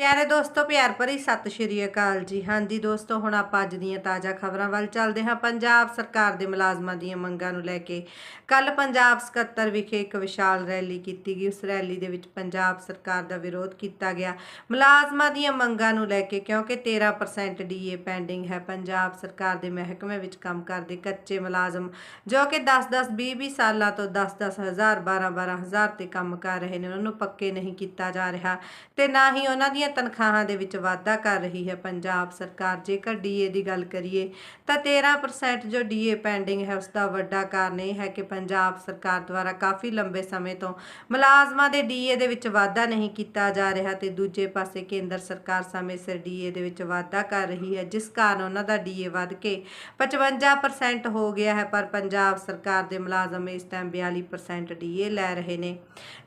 ਪਿਆਰੇ ਦੋਸਤੋ, ਪਿਆਰ ਭਰੀ ਸਤਿ ਸ਼੍ਰੀ ਅਕਾਲ ਜੀ। ਹਾਂਜੀ ਦੋਸਤੋ, ਹੁਣ ਆਪਾਂ ਅੱਜ ਦੀਆਂ ਤਾਜ਼ਾ ਖਬਰਾਂ ਵੱਲ ਚੱਲਦੇ ਹਾਂ। ਪੰਜਾਬ ਸਰਕਾਰ ਦੇ ਮੁਲਾਜ਼ਮਾਂ ਦੀਆਂ ਮੰਗਾਂ ਨੂੰ ਲੈ ਕੇ ਕੱਲ ਪੰਜਾਬ ਸਕੱਤਰ ਵਿਖੇ ਇੱਕ ਵਿਸ਼ਾਲ ਰੈਲੀ ਕੀਤੀ ਗਈ। ਉਸ ਰੈਲੀ ਦੇ ਵਿੱਚ ਪੰਜਾਬ ਸਰਕਾਰ ਦਾ ਵਿਰੋਧ ਕੀਤਾ ਗਿਆ। ਮੁਲਾਜ਼ਮਾਂ ਦੀਆਂ ਮੰਗਾਂ ਨੂੰ ਲੈ ਕੇ ਕਿਉਂਕਿ 13% ਡੀਏ ਪੈਂਡਿੰਗ ਹੈ, ਪੰਜਾਬ ਸਰਕਾਰ ਦੇ ਮਹਿਕਮੇ ਵਿੱਚ ਕੰਮ ਕਰਦੇ ਕੱਚੇ ਮੁਲਾਜ਼ਮ ਜੋ ਕਿ 10-10 20-20 ਸਾਲਾਂ ਤੋਂ 10-10 ਹਜ਼ਾਰ 12-12 ਹਜ਼ਾਰ ਤੇ ਕੰਮ ਕਰ ਰਹੇ ਨੇ, ਉਹਨਾਂ ਨੂੰ ਪੱਕੇ ਨਹੀਂ ਕੀਤਾ ਜਾ ਰਿਹਾ ਤੇ ਨਾ ਹੀ ਉਹਨਾਂ ਦੀਆਂ ਤਨਖਾਹਾਂ ਦੇ ਵਿੱਚ ਵਾਧਾ ਕਰ ਰਹੀ ਹੈ ਪੰਜਾਬ ਸਰਕਾਰ। ਜੇਕਰ ਡੀਏ ਦੀ ਗੱਲ ਕਰੀਏ ਤਾਂ 13% ਜੋ ਡੀਏ ਪੈਂਡਿੰਗ ਹੈ, ਉਸ ਦਾ ਵੱਡਾ ਕਾਰਨ ਇਹ ਹੈ ਕਿ ਪੰਜਾਬ ਸਰਕਾਰ ਦੁਆਰਾ ਕਾਫੀ ਲੰਬੇ ਸਮੇਂ ਤੋਂ ਮੁਲਾਜ਼ਮਾਂ ਦੇ ਡੀਏ ਦੇ ਵਿੱਚ ਵਾਧਾ ਨਹੀਂ ਕੀਤਾ ਜਾ ਰਿਹਾ ਤੇ ਦੂਜੇ ਪਾਸੇ ਕੇਂਦਰ ਸਰਕਾਰ ਸਮੇਂ ਸਿਰ ਡੀਏ ਦੇ ਵਿੱਚ ਵਾਧਾ ਕਰ ਰਹੀ ਹੈ, ਜਿਸ ਕਾਰਨ ਉਹਨਾਂ ਦਾ ਡੀਏ ਵੱਧ ਕੇ 55% ਹੋ ਗਿਆ ਹੈ, ਪਰ ਪੰਜਾਬ ਸਰਕਾਰ ਦੇ ਮੁਲਾਜ਼ਮ ਇਸ ਟਾਈਮ 42% ਡੀਏ ਲੈ ਰਹੇ ਨੇ।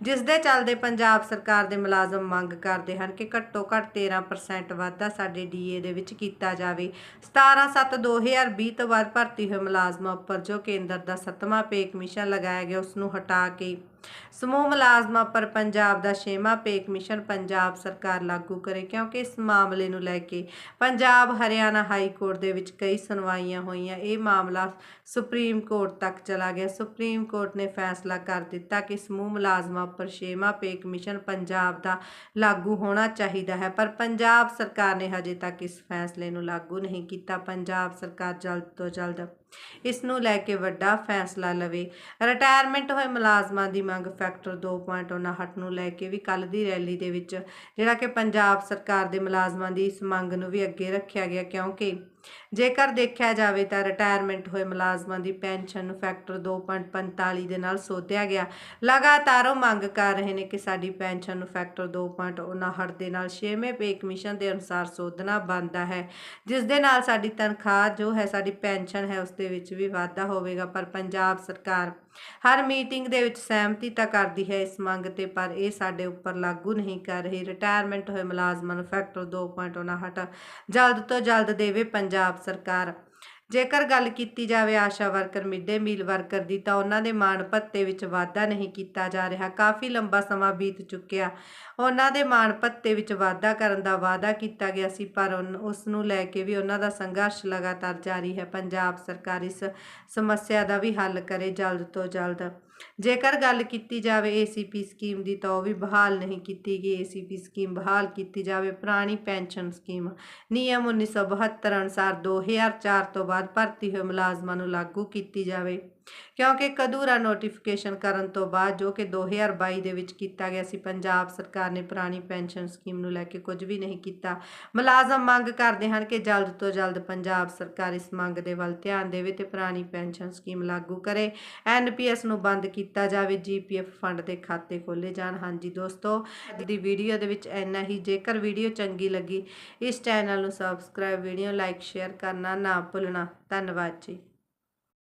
ਜਿਸ ਦੇ ਚੱਲਦੇ ਪੰਜਾਬ ਸਰਕਾਰ ਦੇ ਮੁਲਾਜ਼ਮ ਮੰਗ ਕਰਦੇ ਹਨ ਕਿ ਘੱਟੋ ਘੱਟ 13% ਵਾਧਾ ਸਾਡੇ ਡੀਏ ਦੇ ਵਿੱਚ ਕੀਤਾ ਜਾਵੇ। 17/7/2020 ਤੋਂ ਬਾਅਦ ਭਰਤੀ ਹੋਏ ਮੁਲਾਜ਼ਮਾਂ ਉੱਪਰ ਜੋ ਕੇਂਦਰ ਦਾ ਸੱਤਵਾਂ ਪੇ ਕਮਿਸ਼ਨ ਲਗਾਇਆ ਗਿਆ ਉਸ ਨੂੰ ਹਟਾ ਕੇ ਸਮੂਹ ਮੁਲਾਜ਼ਮਾਂ ਪਰ ਪੰਜਾਬ ਦਾ ਛੇਵਾਂ ਪੇ ਕਮਿਸ਼ਨ ਪੰਜਾਬ ਸਰਕਾਰ ਲਾਗੂ ਕਰੇ, ਕਿਉਂਕਿ ਇਸ ਮਾਮਲੇ ਨੂੰ ਲੈ ਕੇ ਪੰਜਾਬ, ਹਰਿਆਣਾ ਹਾਈ ਕੋਰਟ ਦੇ ਵਿੱਚ ਕਈ ਸੁਣਵਾਈਆਂ ਹੋਈਆਂ। ਇਹ ਮਾਮਲਾ ਸੁਪਰੀਮ ਕੋਰਟ ਤੱਕ ਚਲਾ ਗਿਆ। ਸੁਪਰੀਮ ਕੋਰਟ ਨੇ ਫੈਸਲਾ ਕਰ ਦਿੱਤਾ ਕਿ ਸਮੂਹ ਮੁਲਾਜ਼ਮਾਂ ਉੱਪਰ ਛੇਵਾਂ ਪੇ ਕਮਿਸ਼ਨ ਪੰਜਾਬ ਦਾ ਲਾਗੂ ਹੋਣਾ ਚਾਹੀਦਾ ਹੈ, ਪਰ ਪੰਜਾਬ ਸਰਕਾਰ ਨੇ ਹਜੇ ਤੱਕ ਇਸ ਫੈਸਲੇ ਨੂੰ ਲਾਗੂ ਨਹੀਂ ਕੀਤਾ। ਪੰਜਾਬ ਸਰਕਾਰ ਜਲਦ ਤੋਂ ਜਲਦ ਇਸ ਨੂੰ ਲੈ ਕੇ ਵੱਡਾ ਫੈਸਲਾ ਲਵੇ। ਰਿਟਾਇਰਮੈਂਟ ਹੋਏ ਮੁਲਾਜ਼ਮਾਂ ਦੀ ਮੰਗ ਫੈਕਟਰ 2.59 ਨੂੰ ਲੈ ਕੇ ਵੀ ਕੱਲ ਦੀ ਰੈਲੀ ਦੇ ਵਿੱਚ, ਜਿਹੜਾ ਕਿ ਪੰਜਾਬ ਸਰਕਾਰ ਦੇ ਮੁਲਾਜ਼ਮਾਂ ਦੀ ਇਸ ਮੰਗ ਨੂੰ ਵੀ ਅੱਗੇ ਰੱਖਿਆ ਗਿਆ ਕਿਉਂਕਿ ਜੇਕਰ ਦੇਖਿਆ ਜਾਵੇ ਤਾਂ ਰਿਟਾਇਰਮੈਂਟ ਹੋਏ ਮੁਲਾਜ਼ਮਾਂ ਦੀ ਪੈਨਸ਼ਨ ਨੂੰ ਫੈਕਟਰ 2.45 ਦੇ ਨਾਲ ਸੋਧਿਆ ਗਿਆ। ਲਗਾਤਾਰ ਉਹ ਮੰਗ ਕਰ ਰਹੇ ਨੇ ਕਿ ਸਾਡੀ ਪੈਨਸ਼ਨ ਨੂੰ ਫੈਕਟਰ 2.59 ਦੇ ਨਾਲ 6ਵੇਂ ਪੇ ਕਮਿਸ਼ਨ ਦੇ ਅਨੁਸਾਰ ਸੋਧਣਾ ਬਣਦਾ ਹੈ ਜਿਸ ਦੇ ਨਾਲ ਸਾਡੀ ਤਨਖਾਹ ਜੋ ਹੈ ਸਾਡੀ ਪੈਨਸ਼ਨ ਹੈ ਉਸ ਦੇ ਵਿੱਚ ਵੀ ਵਾਧਾ ਹੋਵੇਗਾ। ਪਰ ਪੰਜਾਬ ਸਰਕਾਰ ਹਰ ਮੀਟਿੰਗ ਦੇ ਵਿੱਚ ਸਹਿਮਤੀ ਤਾਂ ਕਰਦੀ ਹੈ ਇਸ ਮੰਗ ਤੇ, ਪਰ ਇਹ ਸਾਡੇ ਉੱਪਰ ਲਾਗੂ ਨਹੀਂ ਕਰ ਰਹੀ। ਰਿਟਾਇਰਮੈਂਟ ਹੋਏ ਮੁਲਾਜ਼ਮਾਂ ਨੂੰ ਫੈਕਟਰ 2.59 ਜਲਦ ਤੋਂ ਜਲਦ ਦੇਵੇ ਪੰਜਾਬ ਸਰਕਾਰ। ਜੇਕਰ ਗੱਲ ਕੀਤੀ ਜਾਵੇ ASHA worker mid day meal worker ਦੀ, ਤਾਂ ਉਹਨਾਂ ਦੇ ਮਾਣ ਭੱਤੇ ਵਿੱਚ ਵਾਧਾ ਨਹੀਂ ਕੀਤਾ ਜਾ ਰਿਹਾ। ਕਾਫੀ ਲੰਬਾ ਸਮਾਂ ਬੀਤ ਚੁੱਕਿਆ। ਉਹਨਾਂ ਦੇ ਮਾਣ ਭੱਤੇ ਵਿੱਚ ਵਾਧਾ ਕਰਨ ਦਾ ਵਾਅਦਾ ਕੀਤਾ ਗਿਆ ਸੀ, ਪਰ ਉਸ ਨੂੰ ਲੈ ਕੇ ਵੀ ਉਹਨਾਂ ਦਾ ਸੰਘਰਸ਼ ਲਗਾਤਾਰ ਜਾਰੀ ਹੈ। ਪੰਜਾਬ ਸਰਕਾਰ ਇਸ ਸਮੱਸਿਆ ਦਾ ਵੀ ਹੱਲ ਕਰੇ ਜਲਦ ਤੋਂ ਜਲਦ। ਜੇਕਰ ਗੱਲ ਕੀਤੀ ਜਾਵੇ ਏਸੀਪੀ ਸਕੀਮ ਦੀ, ਤਾਂ ਉਹ ਵੀ ਬਹਾਲ ਨਹੀਂ ਕੀਤੀ ਗਈ। ਏਸੀਪੀ ਸਕੀਮ ਬਹਾਲ ਕੀਤੀ ਜਾਵੇ, ਪੁਰਾਣੀ ਪੈਨਸ਼ਨ ਸਕੀਮ ਨਿਯਮ 1972 ਅਨੁਸਾਰ 2004 ਤੋਂ ਬਾਅਦ ਭਰਤੀ ਹੋਏ ਮੁਲਾਜ਼ਮਾਂ ਨੂੰ ਲਾਗੂ ਕੀਤੀ ਜਾਵੇ। ਕਿਉਂਕਿ ਕਦੂਰਾ ਨੋਟੀਫਿਕੇਸ਼ਨ ਕਰਨ ਤੋਂ ਬਾਅਦ ਜੋ ਕਿ 2022 ਦੇ ਵਿੱਚ ਕੀਤਾ ਗਿਆ ਸੀ, ਪੰਜਾਬ ਸਰਕਾਰ ਨੇ ਪੁਰਾਣੀ ਪੈਨਸ਼ਨ ਸਕੀਮ ਨੂੰ ਲੈ ਕੇ ਕੁਝ ਵੀ ਨਹੀਂ ਕੀਤਾ। ਮੁਲਾਜ਼ਮ ਮੰਗ ਕਰਦੇ ਹਨ ਕਿ ਜਲਦ ਤੋਂ ਜਲਦ ਪੰਜਾਬ ਸਰਕਾਰ ਇਸ ਮੰਗ ਦੇ ਵੱਲ ਧਿਆਨ ਦੇਵੇ ਤੇ ਪੁਰਾਣੀ ਪੈਨਸ਼ਨ ਸਕੀਮ ਲਾਗੂ ਕਰੇ। ਐਨਪੀਐਸ ਨੂੰ ਬੰਦ ਕੀਤਾ ਜਾਵੇ ਜੀਪੀਐਫ ਫੰਡ ਦੇ ਖਾਤੇ ਖੋਲੇ ਜਾਣ। ਹਾਂਜੀ ਦੋਸਤੋ, ਅੱਜ ਦੀ ਵੀਡੀਓ ਦੇ ਵਿੱਚ ਇੰਨਾ ਹੀ। ਜੇਕਰ ਵੀਡੀਓ ਚੰਗੀ ਲੱਗੀ, ਇਸ ਚੈਨਲ ਨੂੰ ਸਬਸਕ੍ਰਾਈਬ ਵੀਡੀਓ ਲਾਈਕ ਸ਼ੇਅਰ ਕਰਨਾ ਨਾ ਭੁੱਲਣਾ। ਧੰਨਵਾਦ ਜੀ।